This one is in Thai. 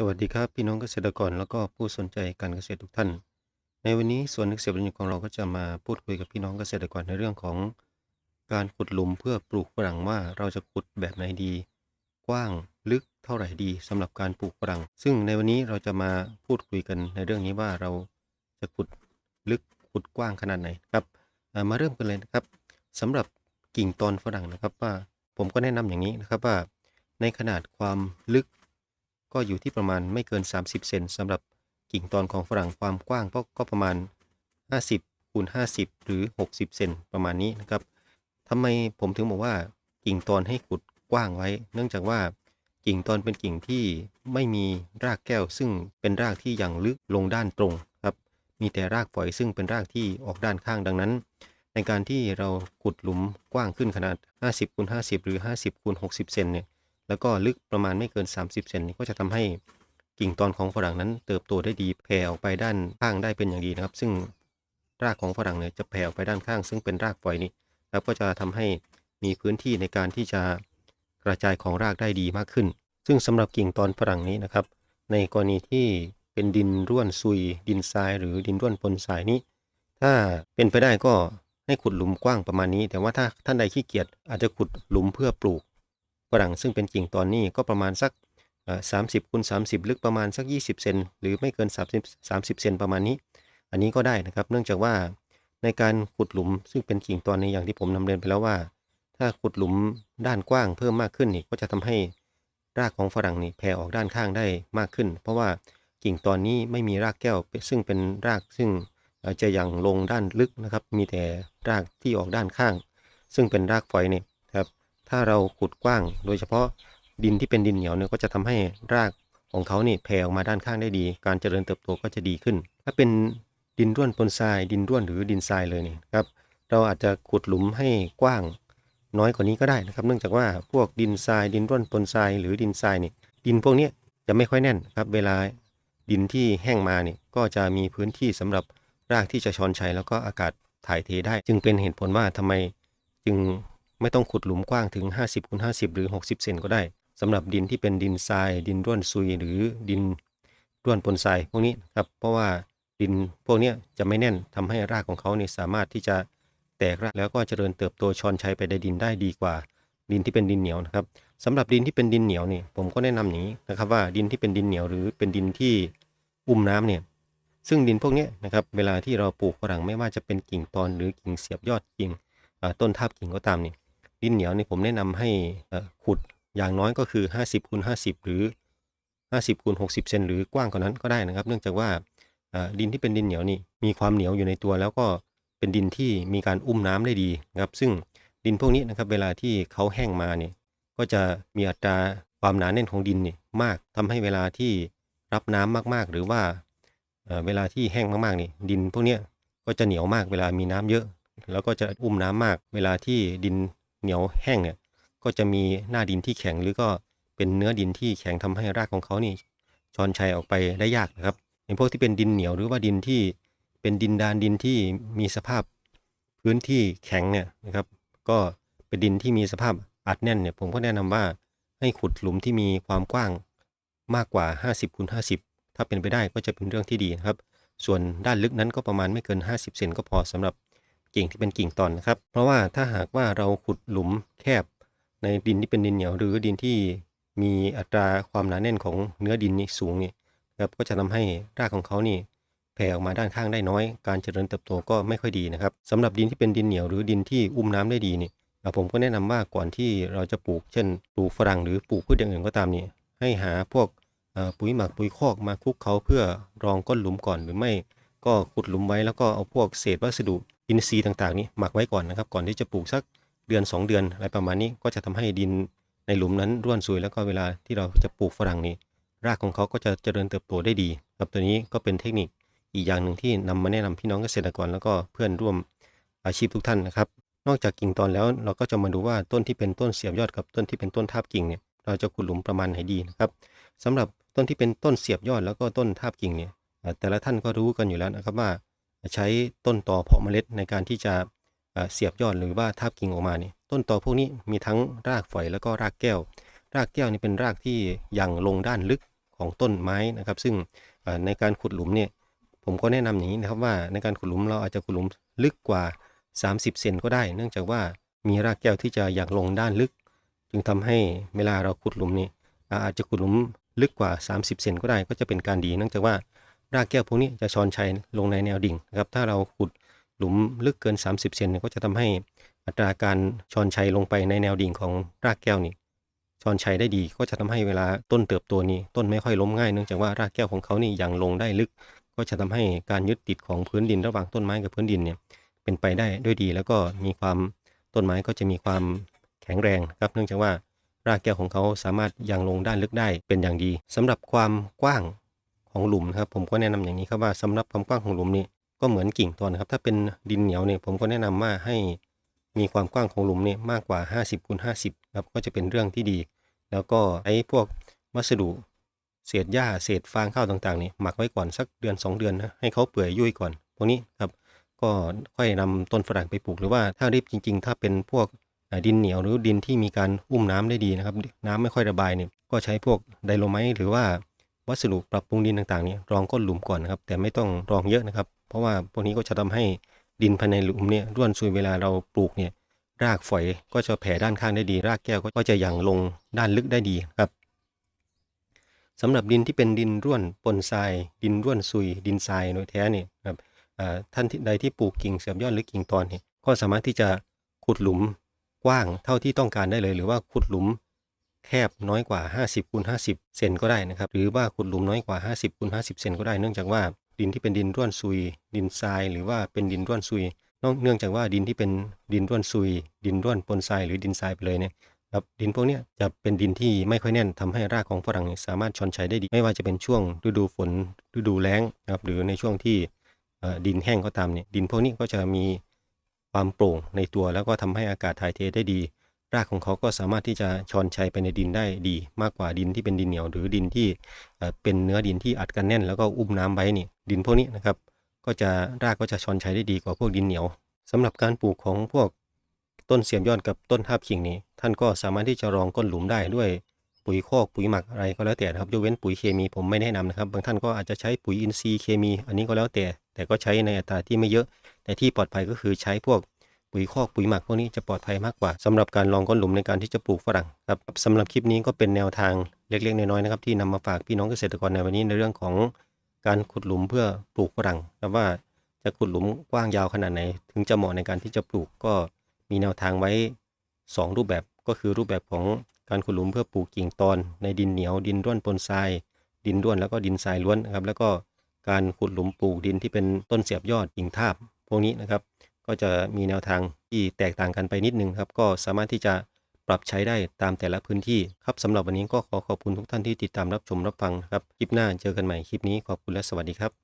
สวัสดีครับพี่น้องเกษตรกรแล้วก็ผู้สนใจการเกษตรทุกท่าน ในวันนี้สวนเกษตรประยุกต์ของเราก็จะมาพูดคุยกับพี่น้องเกษตรกรในเรื่องของ การขุดหลุมเพื่อปลูกฝรั่งว่าเราจะขุดแบบไหนดี กว้างลึกเท่าไหร่ดีสำหรับการปลูกฝรั่ง ซึ่งในวันนี้เราจะมาพูดคุยกันในเรื่องนี้ว่าเราจะขุดลึกขุดกว้างขนาดไหนครับมาเริ่มกันเลยนะครับสำหรับกิ่งตอนฝรั่งนะครับว่าผมก็แนะนำอย่างนี้นะครับว่าในขนาดความลึก ก็อยู่ที่ประมาณไม่เกิน 30 เซนสำหรับกิ่งตอนของฝรั่งความกว้างก็ก็ประมาณ 50คูณ50 หรือ 60 เซนประมาณนี้นะครับทำไมผมถึงบอกว่ากิ่งตอนให้ขุดกว้างไว้ เนื่องจากว่ากิ่งตอนเป็นกิ่งที่ไม่มีรากแก้ว ซึ่งเป็นรากที่ยังลึกลงด้านตรงครับ มีแต่รากฝอยซึ่งเป็นรากที่ออกด้านข้างดังนั้น ในการที่เราขุดหลุมกว้างขึ้นขนาด 50คูณ50 หรือ 50คูณ60 เซนเนี่ย แล้วก็ลึกประมาณไม่เกิน 30 เซนก็จะทำให้กิ่งตอนของฝรั่งนั้นเติบโตได้ดีแผ่ออกไปด้านข้างได้เป็นอย่างดีนะครับ ซึ่งรากของฝรั่งเนี่ยจะแผ่ออกไปด้านข้าง ซึ่งเป็นรากฝอยนี่แล้วก็จะทำให้มีพื้นที่ในการที่จะกระจายของรากได้ดีมากขึ้น ซึ่งสำหรับกิ่งตอนฝรั่งนี้นะครับ ในกรณีที่เป็นดินร่วนซุย ดินทราย หรือดินร่วนปนทรายนี้ ถ้าเป็นไปได้ก็ให้ขุดหลุมกว้างประมาณนี้ แต่ว่าถ้าท่านใดขี้เกียจอาจจะขุดหลุมเพื่อปลูก ฝรั่งซึ่งเป็นกิ่งตอนนี้ก็ประมาณสักสามสิบคูณสามสิบลึกประมาณสัก 20 เซนหรือไม่เกิน 30 30 เซนประมาณนี้ อันนี้ก็ได้นะครับ เนื่องจากว่าในการขุดหลุมซึ่งเป็นกิ่งตอนในอย่างที่ผมนำเรียนไปแล้วว่า ถ้าขุดหลุมด้านกว้างเพิ่มมากขึ้นนี่ก็จะทำให้รากของฝรั่งนี่แผ่ออกด้านข้างได้มากขึ้น เพราะว่ากิ่งตอนนี้ไม่มีรากแก้ว ซึ่งเป็นรากซึ่งจะยังลงด้านลึกนะครับ มีแต่รากที่ออกด้านข้าง ซึ่งเป็นรากฝอยเนี่ครับ ถ้าเราขุดกว้าง โดยเฉพาะดินที่เป็นดินเหนียวเนี่ยก็จะทำให้รากของเขานี่แผ่ออกมาด้านข้างได้ดี การเจริญเติบโตก็จะดีขึ้น ถ้าเป็นดินร่วนปนทราย ดินร่วนหรือดินทรายเลยเนี่ยครับ เราอาจจะขุดหลุมให้กว้างน้อยกว่านี้ก็ได้นะครับ เนื่องจากว่าพวกดินทราย ดินร่วนปนทราย หรือดินทรายเนี่ยดินพวกนี้จะไม่ค่อยแน่นครับ เวลาดินที่แห้งมาเนี่ยก็จะมีพื้นที่สำหรับรากที่จะชอนชัยแล้วก็อากาศถ่ายเทได้ จึงเป็นเหตุผลว่าทำไมจึง ไม่ต้องขุดหลุมกว้างถึง 50คูณ50 หรือ 60 เซนก็ได้สำหรับดินที่เป็นดินทราย ดินร่วนซุยหรือดินร่วนปนทรายพวกนี้ครับเพราะว่าดินพวกนี้จะไม่แน่นทำให้รากของเขาเนี่ยสามารถที่จะแตกรากแล้วก็เจริญเติบโตชอนชัยไปในดินได้ดีกว่า ดินที่เป็นดินเหนียวนะครับสำหรับดินที่เป็นดินเหนียวเนี่ยผมก็แนะนำอย่างนี้นะครับว่าดินที่เป็นดินเหนียวหรือเป็นดินที่อุ้มน้ำเนี่ยซึ่งดินพวกนี้นะครับเวลาที่เราปลูกฝรั่งไม่ว่าจะเป็นกิ่งตอนหรือกิ่งเสียบยอดกิ่งต้นทาบกิ่งก็ตามเนี่ ดินเหนียวนี่ผมแนะนำให้ขุดอย่างน้อยก็คือ 50คูณ50 หรือ 50คูณ60 เซนหรือกว้างกว่านั้นก็ได้นะครับ เนื่องจากว่าดินที่เป็นดินเหนียวนี่มีความเหนียวอยู่ในตัว แล้วก็เป็นดินที่มีการอุ้มน้ำได้ดีนะครับ ซึ่งดินพวกนี้นะครับเวลาที่เขาแห้งมาเนี่ยก็จะมีอัตราความหนาแน่นของดินนี่มากทำให้เวลาที่รับน้ำมากๆ หรือว่าเวลาที่แห้งมากๆนี่ดินพวกนี้ก็จะเหนียวมากเวลามีน้ำเยอะ แล้วก็จะอุ้มน้ำมาก เวลาที่ดิน เหนียวแห้งเนี่ยก็จะมีหน้าดินที่แข็งหรือก็เป็นเนื้อดินที่แข็งทำให้รากของเขานี่ชอนชัยออกไปได้ยากนะครับในพวกที่เป็นดินเหนียวหรือว่าดินที่เป็นดินดานดินที่มีสภาพพื้นที่แข็งเนี่ยนะครับ ก็เป็นดินที่มีสภาพอัดแน่นเนี่ยผมก็แนะนำว่าให้ขุดหลุมที่มีความกว้างมากกว่า 50คูณ50 ถ้าเป็นไปได้ก็จะเป็นเรื่องที่ดีนะครับ ส่วนด้านลึกนั้นก็ประมาณไม่เกิน 50 เซนก็พอสำหรับ กิ่งที่เป็นกิ่งตอนนะครับ เพราะว่าถ้าหากว่าเราขุดหลุมแคบในดินที่เป็นดินเหนียว หรือดินที่มีอัตราความหนาแน่นของเนื้อดินนี่สูงนี่ครับก็จะทำให้รากของเขานี่แผ่ออกมาด้านข้างได้น้อย การเจริญเติบโตก็ไม่ค่อยดีนะครับสำหรับดินที่เป็นดินเหนียวหรือดินที่อุ้มน้ำได้ดีนี่ผมก็แนะนำว่าก่อนที่เราจะปลูกเช่น ปลูกฝรั่งหรือปลูกพืชอย่างอื่นก็ตามนี่ให้หาพวกปุ๋ยหมักปุ๋ยคอกมาคลุกเขาเพื่อรองก้นหลุมก่อนหรือไม่ ก็ขุดหลุมไว้แล้วก็เอาพวกเศษวัสดุ อินทรีย์ต่างๆนี้หมักไว้ก่อนนะครับ ก่อนที่จะปลูกสักเดือน 2 เดือนอะไรประมาณนี้ก็จะทำให้ดินในหลุมนั้นร่วนซุยแล้วก็เวลาที่เราจะปลูกฝรั่งนี้ รากของเขาก็จะเจริญเติบโตได้ดีครับตัวนี้ก็เป็นเทคนิคอีกอย่างหนึ่งที่นำมาแนะนำพี่น้องเกษตรกรแล้วก็เพื่อนร่วมอาชีพทุกท่านนะครับ นอกจากกิ่งตอนแล้วเราก็จะมาดูว่าต้นที่เป็นต้นเสียบยอดกับต้นที่เป็นต้นทาบกิ่งเนี่ยเราจะขุดหลุมประมาณไหนดีนะครับสำหรับต้นที่เป็นต้นเสียบยอดแล้วก็ต้นทาบกิ่งเนี่ยแต่ละท่านก็รู้กันอยู่แล้วนะครับว่า ใช้ต้นตอเพาะเมล็ดในการที่จะเสียบยอดหรือว่าทาบกิ่งออกมาเนี่ยต้นตอพวกนี้มีทั้งรากฝอยแล้วก็รากแก้ว รากแก้วนี่เป็นรากที่ยังลงด้านลึกของต้นไม้นะครับ ซึ่งในการขุดหลุมเนี่ยผมก็แนะนำอย่างนี้นะครับว่าในการขุดหลุมเราอาจจะขุดหลุมลึกกว่า 30 เซนก็ได้ เนื่องจากว่ามีรากแก้วที่จะอยากลงด้านลึก จึงทำให้เวลาเราขุดหลุมนี่อาอาจจะขุดหลุมลึกกว่า 30 เซนก็ได้ก็จะเป็นการดี เนื่องจากว่า รากแก้วพวกนี้จะชอนชัยลงในแนวดิ่งนะครับถ้าเราขุดหลุมลึกเกิน 30เซนเนี่ยก็จะทำให้อัตราการชอนชัยลงไปในแนวดิ่งของรากแก้วนี่ชอนชัยได้ดีก็จะทำให้เวลาต้นเติบโตนี่ต้นไม่ค่อยล้มง่ายเนื่องจากว่ารากแก้วของเขานี่ยังลงได้ลึก ก็จะทำให้การยึดติดของพื้นดินระหว่างต้นไม้กับพื้นดินเนี่ยเป็นไปได้ด้วยดีแล้วก็มีความต้นไม้ก็จะมีความแข็งแรงครับเนื่องจากว่ารากแก้วของเขาสามารถยังลงด้านลึกได้เป็นอย่างดีสำหรับความกว้าง ของหลุมนะครับผมก็แนะนำอย่างนี้ครับว่าสำหรับความกว้างของหลุมนี่ก็เหมือนกิ่งตอนครับถ้าเป็นดินเหนียวเนี่ยผมก็แนะนำว่าให้มีความกว้างของหลุมเนี่ยมากกว่า 50คูณ50ครับก็จะเป็นเรื่องที่ดี แล้วก็ไอ้พวกวัสดุเศษหญ้าเศษฟางข้าวต่างๆนี่หมักไว้ก่อนสักเดือน 2 เดือนนะให้เขาเปื่อยยุ่ยก่อนพวกนี้ครับก็ค่อยนำต้นฝรั่งไปปลูกหรือว่าถ้ารีบจริง ๆ ถ้าเป็นพวกดินเหนียวหรือดินที่มีการอุ้มน้ำได้ดีนะครับ น้ำไม่ค่อยระบายเนี่ยก็ใช้พวกไดโลไมต์หรือว่า วัสดุปรับปรุงดินต่างๆนี่รองก้นหลุมก่อนนะครับ แต่ไม่ต้องรองเยอะนะครับ เพราะว่าพวกนี้ก็จะทำให้ดินภายในหลุมเนี่ยร่วนซุยเวลาเราปลูกเนี่ยรากฝอยก็จะแผ่ด้านข้างได้ดี รากแก้วก็จะยังลงด้านลึกได้ดีครับสำหรับดินที่เป็นดินร่วนปนทราย ดินร่วนซุย ดินทรายโดยแท้เนี่ยครับท่านใดที่ปลูกกิ่งเสียบยอดหรือกิ่งตอนเนี่ยก็สามารถที่จะขุดหลุมกว้างเท่าที่ต้องการได้เลย หรือว่าขุดหลุม แคบน้อยกว่า 50คูณ50 เซนก็ได้นะครับ หรือว่าขุดหลุมน้อยกว่า 50คูณ50 เซนก็ได้ เนื่องจากว่าดินที่เป็นดินร่วนซุย ดินทราย หรือว่าเป็นดินร่วนซุยนอกเนื่องจากว่าดินที่เป็นดินร่วนซุย ดินร่วนปนทรายหรือดินทรายไปเลยเนี่ยครับดินพวกนี้จะเป็นดินที่ไม่ค่อยแน่นทำให้รากของฝรั่งสามารถชอนชัยได้ดี ไม่ว่าจะเป็นช่วงฤดูฝนฤดูแล้งนะครับหรือในช่วงที่ดินแห้งก็ตามเนี่ยดินพวกนี้ก็จะมีความโปร่งในตัวแล้วก็ทำให้อากาศถ่ายเทได้ดี รากของเขาก็สามารถที่จะชอนชัยไปในดินได้ดี มากกว่าดินที่เป็นดินเหนียว หรือดินที่เป็นเนื้อดินที่อัดกันแน่น แล้วก็อุ้มน้ำไว้นี่ดินพวกนี้นะครับ ก็จะรากก็จะชอนชัยได้ดีกว่าพวกดินเหนียวสำหรับการปลูกของพวกต้นเสียมยอดกับต้นทาบขิงนี้ ท่านก็สามารถที่จะรองก้นหลุมได้ด้วยปุ๋ยคอกปุ๋ยหมักอะไรก็แล้วแต่นะครับยกเว้นปุ๋ยเคมีผมไม่แนะนำนะครับ บางท่านก็อาจจะใช้ปุ๋ยอินทรีย์เคมี อันนี้ก็แล้วแต่ แต่ก็ใช้ในอัตราที่ไม่เยอะแต่ที่ปลอดภัยก็คือใช้พวก ปุ๋ยคอกปุ๋ยหมักพวกนี้จะปลอดภัยมากกว่าสำหรับการรองก้นหลุมในการที่จะปลูกฝรั่งครับสำหรับคลิปนี้ก็เป็นแนวทางเล็กๆน้อยๆนะครับที่นำมาฝากพี่น้องเกษตรกรในวันนี้ในเรื่องของการขุดหลุมเพื่อปลูกฝรั่งนะว่าจะขุดหลุมกว้างยาวขนาดไหน ถึงจะเหมาะในการที่จะปลูกก็มีแนวทางไว้สองรูปแบบก็คือรูปแบบของการขุดหลุมเพื่อปลูกกิ่งตอน ในดินเหนียวดินร่วนปนทราย ดินร่วนแล้วก็ดินทรายล้วนนะครับแล้วก็การขุดหลุมปลูกดินที่เป็นต้นเสียบยอดกิ่งทาบพวกนี้นะครับ ก็จะมีแนวทางที่แตกต่างกันไปนิดนึงครับก็สามารถที่จะปรับใช้ได้ตามแต่ละพื้นที่ครับสำหรับวันนี้ก็ขอขอบคุณทุกท่านที่ติดตามรับชมรับฟังครับคลิปหน้าเจอกันใหม่คลิปนี้ขอบคุณและสวัสดีครับ